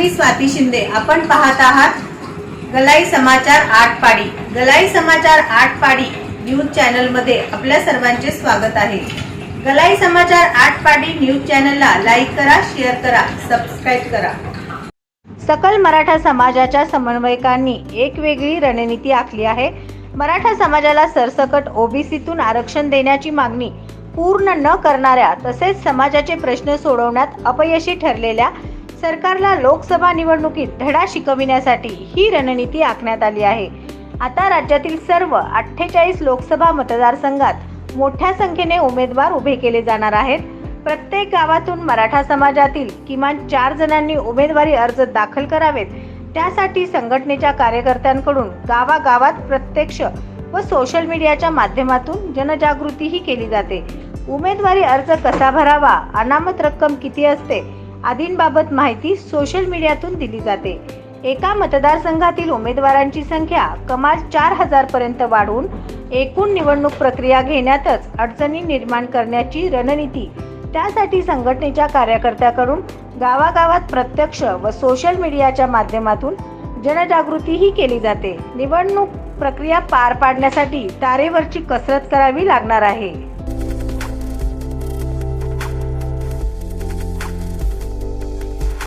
मी स्वाती शिंदे. आपण पाहत आहात गलाई समाचार आठ पाडी गलाई समाचार आठ पाडी न्यूज चॅनलमध्ये आपल्या सर्वांचे स्वागत आहे. गलाई समाचार आठ पाडी न्यूज चॅनलला लाईक करा शेअर करा सबस्क्राईब करा. सकल मराठा समाजाच्या समन्वयकांनी एक वेगळी रणनीती आखली आहे. मराठा समाजाला सरसकट ओबीसीतून आरक्षण देण्याची मागणी पूर्ण न करणाऱ्या तसेच समाजाचे प्रश्न सोडवण्यात अपयशी ठरलेल्या सरकारला लोकसभा निवडणुकीत धडा शिकविण्यासाठी ही रणनीती आखण्यात आली आहे. आता राज्यातील सर्व अठ्ठेचाळीस लोकसभा मतदारसंघात मोठ्या संख्येने उमेदवार उभे केले जाणार आहेत. प्रत्येक गावातून मराठा समाजातील किमान चार जणांनी उमेदवारी अर्ज दाखल करावेत. त्यासाठी संघटनेच्या कार्यकर्त्यांकडून गावागावात प्रत्यक्ष व सोशल मीडियाच्या माध्यमातून जनजागृतीही केली जाते. उमेदवारी अर्ज कसा भरावा अनामत रक्कम किती असते आदींबाबत माहिती सोशल मीडियातून दिली जाते. एका मतदारसंघातील उमेदवारांची संख्या कमाल चार हजार पर्यंत वाढवून एकूण निवडणूक प्रक्रिया घेण्यातच अडचणी निर्माण करण्याची रणनीती. त्यासाठी संघटनेच्या कार्यकर्त्याकडून गावागावात प्रत्यक्ष व सोशल मीडियाच्या माध्यमातून जनजागृतीही केली जाते. निवडणूक प्रक्रिया पार पाडण्यासाठी तारेवरची कसरत करावी लागणार आहे.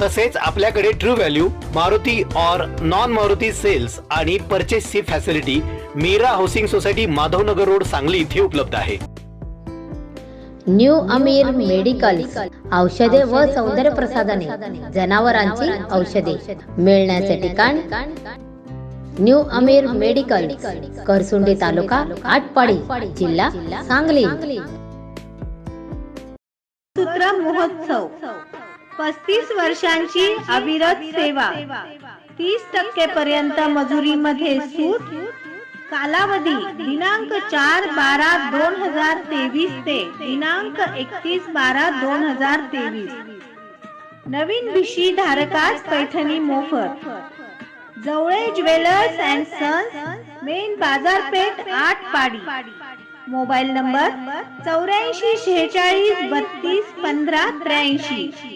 तसेच आपल्याकडे true value Maruti or non Maruti sales आणि परचेसची facility Meera housing society Madhavnagar road Sangli इथे उपलब्ध आहे. न्यू अमीर मेडिकल औषधे व सौंदर्य प्रसाधने जनावरांची औषधे मिळण्याचे ठिकाण न्यू अमीर मेडिकल करसुंडी तालुका आटपाडी जिल्हा सांगली. सूत्र महोत्सव. पस्तीस वर्षांची अविरत सेवा. तीस टक्के पर्यंत मजुरीमध्ये सूट. कालावधी दिनांक चार बारा दोन हजार तेवीस ते दिनांक एकतीस बारा दोन हजार तेवीस. नवीन भिशी धारकास पैठणी मोफत. Jawale jewellers and sons main बाजारपेठ आठ पाडी. मोबाईल नंबर चौऱ्याऐंशी शेहेचाळीस बत्तीस पंधरा त्र्याऐंशी.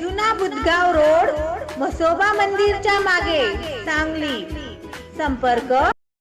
जुना बुधगाव रोड म्हसोबा मंदिरच्या मागे सांगली. संपर्क